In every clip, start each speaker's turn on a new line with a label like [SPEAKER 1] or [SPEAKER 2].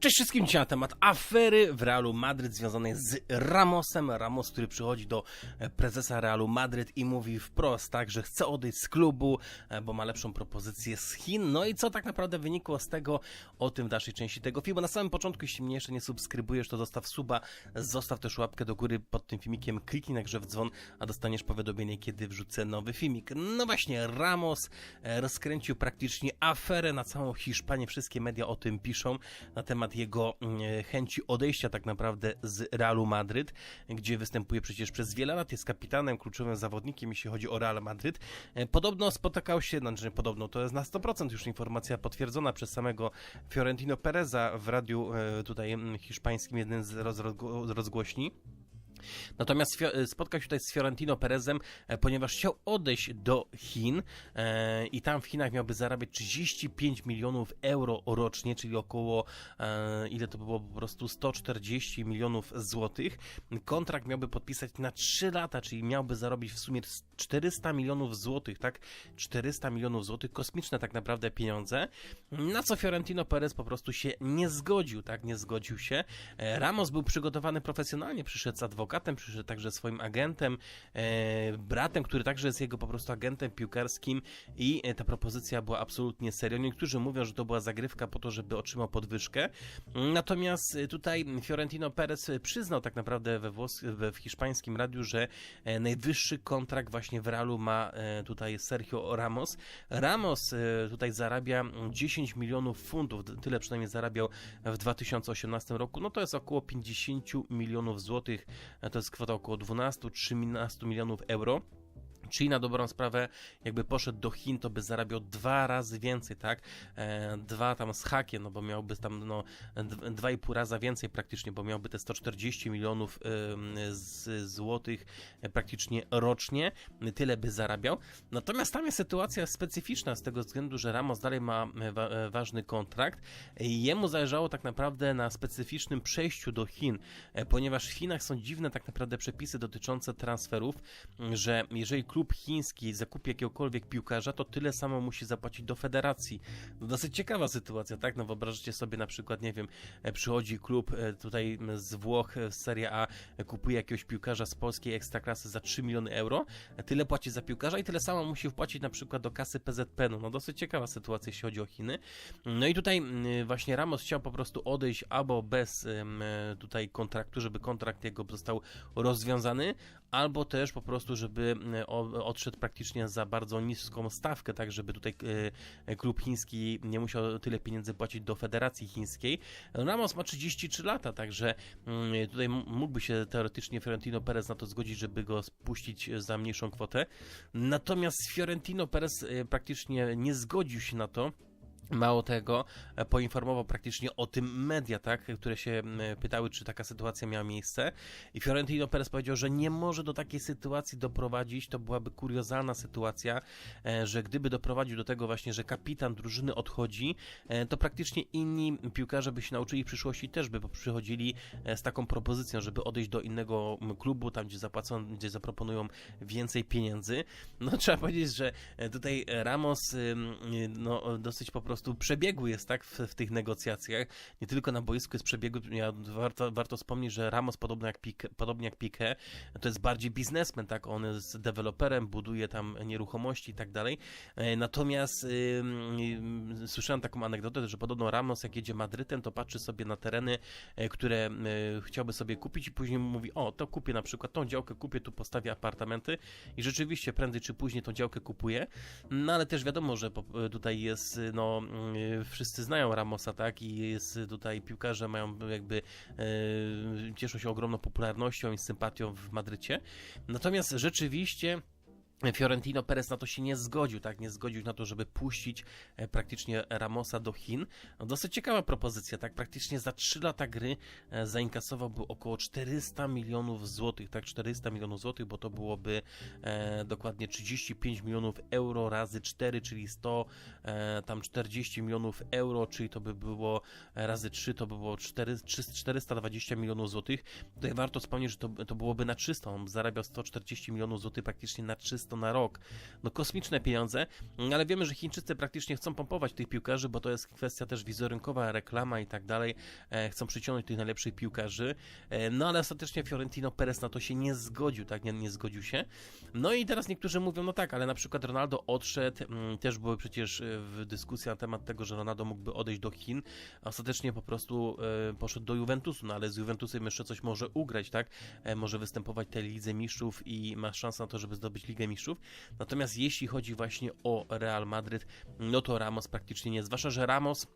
[SPEAKER 1] Cześć wszystkim, dzisiaj na temat afery w Realu Madryt związanej z Ramosem. Ramos, który przychodzi do prezesa Realu Madryt i mówi wprost, tak, że chce odejść z klubu, e, bo ma lepszą propozycję z Chin. No i co tak naprawdę wynikło z tego, o tym w dalszej części tego filmu. Na samym początku, jeśli mnie jeszcze nie subskrybujesz, to zostaw suba, zostaw też łapkę do góry pod tym filmikiem, kliknij na grze w dzwon, a dostaniesz powiadomienie, kiedy wrzucę nowy filmik. No właśnie, Ramos e, rozkręcił praktycznie aferę na całą Hiszpanię, wszystkie media o tym piszą, na temat jego mm, chęci odejścia tak naprawdę z Realu Madryt, gdzie występuje przecież przez wiele lat, jest kapitanem, kluczowym zawodnikiem, jeśli chodzi o Real Madryt. E, Podobno spotykał się, znaczy podobno to jest na 100% już informacja potwierdzona przez samego Fiorentino Pereza w radiu e, tutaj mm, hiszpańskim, jednym z roz, rozgło- rozgłośni. Natomiast Fio- spotkał się tutaj z Fiorentino Perezem, e, ponieważ chciał odejść do Chin e, i tam w Chinach miałby zarabiać 35 milionów euro rocznie, czyli około, e, ile to by było po prostu 140 milionów złotych. Kontrakt miałby podpisać na 3 lata, czyli miałby zarobić w sumie 400 milionów złotych, tak? 400 milionów złotych, kosmiczne tak naprawdę pieniądze, na co Fiorentino Perez po prostu się nie zgodził, tak? Nie zgodził się. E, Ramos był przygotowany profesjonalnie, przyszedł z adwokatem, przyszedł także swoim agentem, e, bratem, który także jest jego po prostu agentem piłkarskim i e, ta propozycja była absolutnie serio. Niektórzy mówią, że to była zagrywka po to, żeby otrzymał podwyżkę. Natomiast e, tutaj Fiorentino Perez przyznał tak naprawdę we, włos- w hiszpańskim radiu, że najwyższy kontrakt właśnie w Realu ma tutaj Sergio Ramos. Ramos tutaj zarabia 10 milionów funtów, tyle przynajmniej zarabiał w 2018 roku. No to jest około 50 milionów złotych, to jest kwota około 12-13 milionów euro. Czyli na dobrą sprawę, jakby poszedł do Chin, to by zarabiał dwa razy więcej, tak? E, dwa tam z hakiem, no bo miałby tam no, dwa i pół raza więcej praktycznie, bo miałby te 140 milionów z, złotych e, praktycznie rocznie, tyle by zarabiał. Natomiast tam jest sytuacja specyficzna z tego względu, że Ramos dalej ma e, wa- e, ważny kontrakt. Jemu zależało tak naprawdę na specyficznym przejściu do Chin, ponieważ w Chinach są dziwne tak naprawdę przepisy dotyczące transferów, że jeżeli klub chiński zakupi jakiegokolwiek piłkarza, to tyle samo musi zapłacić do federacji. No dosyć ciekawa sytuacja, tak? No wyobraźcie sobie na przykład, nie wiem, e, przychodzi klub e, tutaj z Włoch e, z Serie A, kupuje jakiegoś piłkarza z polskiej ekstraklasy za 3 miliony euro, tyle płaci za piłkarza i tyle samo musi wpłacić na przykład do kasy PZPN-u. No dosyć ciekawa sytuacja, jeśli chodzi o Chiny. No i tutaj mm, właśnie Ramos chciał po prostu odejść albo bez tutaj kontraktu, żeby kontrakt jego został rozwiązany, albo też po prostu, żeby odszedł praktycznie za bardzo niską stawkę, tak żeby tutaj e, klub chiński nie musiał tyle pieniędzy płacić do Federacji Chińskiej. Ramos ma 33 lata, także mm, tutaj mógłby się teoretycznie Fiorentino Perez na to zgodzić, żeby go spuścić za mniejszą kwotę. Natomiast Fiorentino Perez e, praktycznie nie zgodził się na to. Mało tego, e, poinformował praktycznie o tym media, tak, które się pytały, czy taka sytuacja miała miejsce. I Fiorentino Perez powiedział, że nie może do takiej sytuacji doprowadzić. To byłaby kuriozalna sytuacja, e, że gdyby doprowadził do tego właśnie, że kapitan drużyny odchodzi, e, to praktycznie inni piłkarze by się nauczyli w przyszłości też by przychodzili z taką propozycją, żeby odejść do innego klubu, tam gdzie zapłacą, gdzie zaproponują więcej pieniędzy. No trzeba powiedzieć, że tutaj Ramos no, dosyć po prostu przebiegły jest tak w, w tych negocjacjach. Nie tylko na boisku jest przebiegły. Ja, warto, warto wspomnieć, że Ramos podobnie jak, Pique, podobnie jak Piqué, to jest bardziej biznesmen, tak? On jest deweloperem, buduje tam nieruchomości i tak dalej. E, Natomiast ym, ym, słyszałem taką anegdotę, że podobno Ramos jak jedzie Madrytem, to patrzy sobie na tereny, e, które e, chciałby sobie kupić i później mówi, o, to kupię na przykład tą działkę, kupię, tu postawię apartamenty i rzeczywiście prędzej czy później tą działkę kupuje. No ale też wiadomo, że tutaj jest, y, no, y, wszyscy znają Ramosa, tak? I jest y, tutaj piłkarze mają jakby, y, cieszą się ogromną popularnością i sympatią w Madrycie. Natomiast rzeczywiście. Fiorentino Perez na to się nie zgodził, tak? Nie zgodził na to, żeby puścić e, praktycznie Ramosa do Chin. No, dosyć ciekawa propozycja, tak? Praktycznie za 3 lata gry e, zainkasowałby około 400 milionów złotych, tak? 400 milionów złotych, bo to byłoby e, dokładnie 35 milionów euro razy 4, czyli 100, e, tam 40 milionów euro, czyli to by było e, razy 3, to by było 4, 420 milionów złotych. Tutaj warto wspomnieć, że to, to byłoby na 300, on zarabiał 140 milionów złotych praktycznie na 300 jest to na rok. No kosmiczne pieniądze, mm, ale wiemy, że Chińczycy praktycznie chcą pompować tych piłkarzy, bo to jest kwestia też wizerunkowa, reklama i tak dalej. E, chcą przyciągnąć tych najlepszych piłkarzy. E, no ale ostatecznie Fiorentino Perez na to się nie zgodził, tak? Nie, nie zgodził się. No i teraz niektórzy mówią, no tak, ale na przykład Ronaldo odszedł, mm, też były przecież e, w dyskusji na temat tego, że Ronaldo mógłby odejść do Chin, a ostatecznie po prostu poszedł do Juventusu, no ale z Juventusem jeszcze coś może ugrać, tak? Może występować tej Lidze Mistrzów i ma szansę na to, żeby zdobyć Ligę Mistrzów. Natomiast jeśli chodzi właśnie o Real Madryt, no to Ramos praktycznie nie, zwłaszcza, że Ramos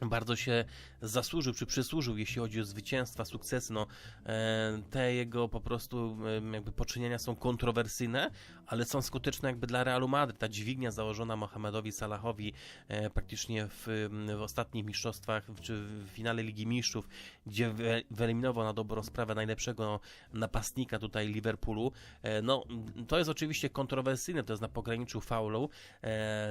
[SPEAKER 1] bardzo się zasłużył, czy przysłużył, jeśli chodzi o zwycięstwa, sukcesy. No, e, te jego po prostu jakby poczynienia są kontrowersyjne, ale są skuteczne jakby dla Realu Madryt. Ta dźwignia założona Mohamedowi Salahowi e, praktycznie w, w ostatnich mistrzostwach, czy w finale Ligi Mistrzów, gdzie wy- wyeliminował na dobrą sprawę najlepszego napastnika tutaj Liverpoolu. E, no, to jest oczywiście kontrowersyjne, to jest na pograniczu faulu.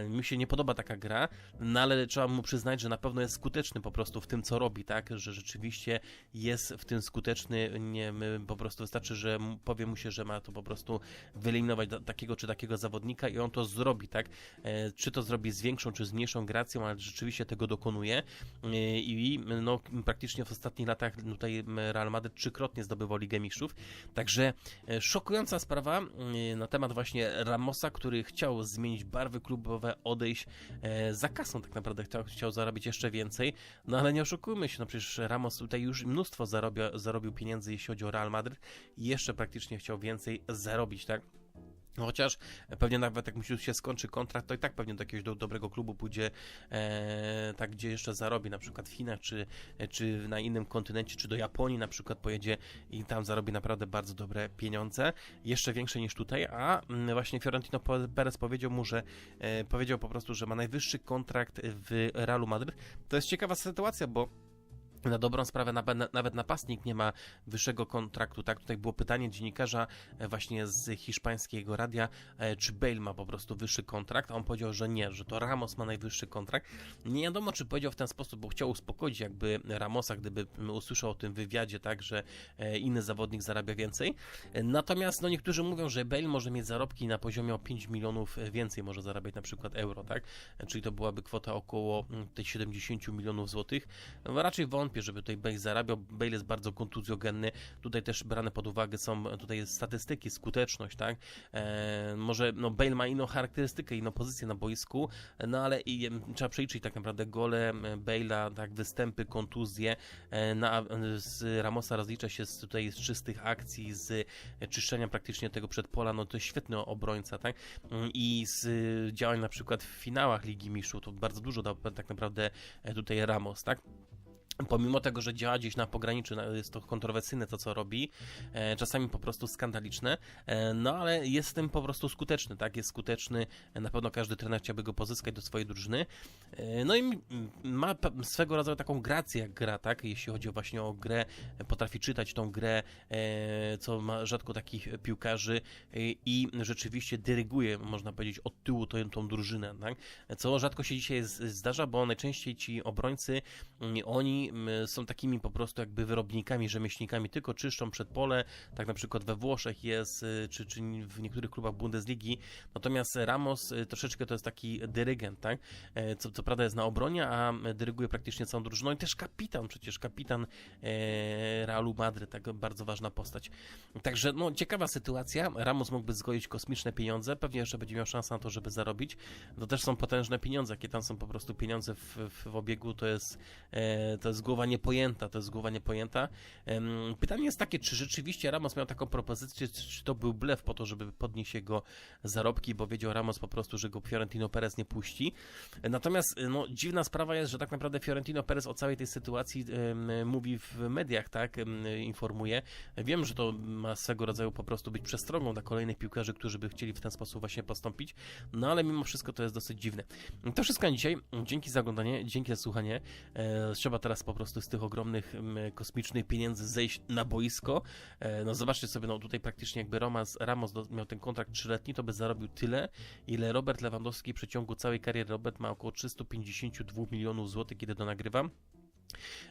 [SPEAKER 1] Mi się nie podoba taka gra, no ale trzeba mu przyznać, że na pewno jest skuteczny po prostu w tym, co robi, tak? Że rzeczywiście jest w tym skuteczny. Nie, po prostu wystarczy, że powie mu się, że ma to po prostu wyeliminować takiego czy takiego zawodnika i on to zrobi, tak? E, czy to zrobi z większą czy z mniejszą gracją, ale rzeczywiście tego dokonuje. E, I no, praktycznie w ostatnich latach tutaj Real Madrid trzykrotnie zdobywał Ligę Mistrzów. Także e, szokująca sprawa na temat właśnie Ramosa, który chciał zmienić barwy klubowe, odejść za kasą tak naprawdę, chciał, chciał zarobić jeszcze więcej, no ale nie oszukujmy się, no przecież Ramos tutaj już mnóstwo zarobia, zarobił pieniędzy, jeśli chodzi o Real Madrid i jeszcze praktycznie chciał więcej zarobić, tak? No Chociaż pewnie nawet jak mu się skończy kontrakt, to i tak pewnie do jakiegoś do, dobrego klubu pójdzie, e, tak gdzie jeszcze zarobi, na przykład w Chinach, czy, czy na innym kontynencie, czy do Japonii na przykład pojedzie i tam zarobi naprawdę bardzo dobre pieniądze, jeszcze większe niż tutaj, a mm, właśnie Fiorentino Perez powiedział mu, że e, powiedział po prostu, że ma najwyższy kontrakt w Realu Madryt. To jest ciekawa sytuacja, bo na dobrą sprawę nawet, napastnik nie ma wyższego kontraktu, tak? Tutaj było pytanie dziennikarza e, właśnie z hiszpańskiego radia, e, czy Bale ma po prostu wyższy kontrakt, a on powiedział, że nie, że to Ramos ma najwyższy kontrakt. Nie wiadomo, czy powiedział w ten sposób, bo chciał uspokoić jakby Ramosa, gdyby usłyszał o tym wywiadzie, tak, że e, inny zawodnik zarabia więcej. Natomiast no niektórzy mówią, że Bale może mieć zarobki na poziomie o 5 milionów więcej, może zarabiać na przykład euro, tak? Czyli to byłaby kwota około mm, tej 70 milionów złotych. No, Raczej wątpię, żeby tutaj Bale zarabiał. Bale jest bardzo kontuzjogenny. Tutaj też brane pod uwagę są e, tutaj statystyki, skuteczność, tak? E, może no Bale ma inną charakterystykę, inną pozycję na boisku, no ale i, trzeba przeliczyć tak naprawdę gole Bale'a, tak, występy, kontuzje. E, na, z Ramosa rozlicza się z, tutaj z czystych akcji, z e, czyszczenia praktycznie tego przedpola, no to świetny obrońca, tak? Mm, I z e, działań na przykład w finałach Ligi Mistrzów, to bardzo dużo dał tak naprawdę e, tutaj Ramos, tak? Pomimo tego, że działa gdzieś na pograniczu, no, jest to kontrowersyjne to, co robi, e, czasami po prostu skandaliczne, e, no ale jest tym po prostu skuteczny, tak? Jest skuteczny, na pewno każdy trener chciałby go pozyskać do swojej drużyny. E, no i ma swego rodzaju taką grację, jak gra, tak? Jeśli chodzi właśnie o grę, potrafi czytać tą grę, co ma rzadko takich piłkarzy i rzeczywiście dyryguje, można powiedzieć, od tyłu tą, tą drużynę, tak? Co rzadko się dzisiaj zdarza, bo najczęściej ci obrońcy, mm, są takimi po prostu jakby wyrobnikami, rzemieślnikami, tylko czyszczą przed pole, tak na przykład we Włoszech jest, y, czy, czy w niektórych klubach Bundesligi, natomiast Ramos y, troszeczkę to jest taki dyrygent, tak? E, Co, co prawda jest na obronie, a dyryguje praktycznie całą drużyną. I też kapitan, przecież kapitan e, Realu Madryt, tak? Bardzo ważna postać. Także no ciekawa sytuacja, Ramos mógłby zgoić kosmiczne pieniądze, pewnie jeszcze będzie miał szansę na to, żeby zarobić, to też są potężne pieniądze, jakie tam są po prostu pieniądze w, w, w obiegu, to jest, e, to głowa niepojęta, to jest głowa niepojęta. Pytanie jest takie, czy rzeczywiście Ramos miał taką propozycję, czy, to był blef po to, żeby podnieść jego zarobki, bo wiedział Ramos po prostu, że go Fiorentino Perez nie puści. Natomiast no, dziwna sprawa jest, że tak naprawdę Fiorentino Perez o całej tej sytuacji mówi w mediach, tak, informuje. Wiem, że to ma swego rodzaju po prostu być przestrogą dla kolejnych piłkarzy, którzy by chcieli w ten sposób właśnie postąpić, no ale mimo wszystko to jest dosyć dziwne. To wszystko na dzisiaj. Dzięki za oglądanie, dzięki za słuchanie. E, trzeba teraz po prostu z tych ogromnych kosmicznych pieniędzy zejść na boisko. E, no zobaczcie sobie, no tutaj praktycznie jakby Ramos, Ramos miał ten kontrakt trzyletni, to by zarobił tyle, ile Robert Lewandowski w przeciągu całej kariery. Robert ma około 352 milionów złotych, kiedy to nagrywam.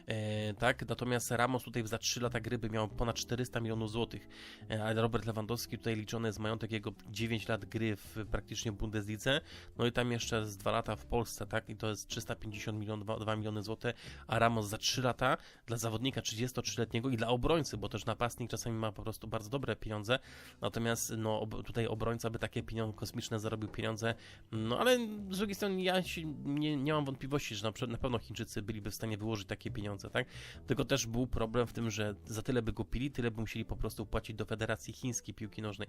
[SPEAKER 1] E, tak? Natomiast Ramos tutaj za 3 lata gry by miał ponad 400 milionów złotych, e, a Robert Lewandowski tutaj liczony jest majątek jego 9 lat gry w praktycznie Bundeslidze, no i tam jeszcze z 2 lata w Polsce, tak? I to jest 350 milionów, 2, 2 miliony złotych, a Ramos za 3 lata dla zawodnika 33-letniego i dla obrońcy, bo też napastnik czasami ma po prostu bardzo dobre pieniądze, natomiast no tutaj obrońca by takie pieniądze kosmiczne zarobił pieniądze, no ale z drugiej strony ja nie, nie mam wątpliwości, że na, na pewno Chińczycy byliby w stanie wyłożyć takie pieniądze, tak? Tylko też był problem w tym, że za tyle by go pili, tyle by musieli po prostu płacić do Federacji Chińskiej Piłki Nożnej.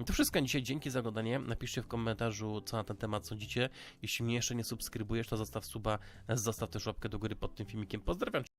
[SPEAKER 1] I to wszystko dzisiaj. Dzięki za oglądanie. Napiszcie w komentarzu, co na ten temat sądzicie. Jeśli mnie jeszcze nie subskrybujesz, to zostaw suba, zostaw też łapkę do góry pod tym filmikiem. Pozdrawiam.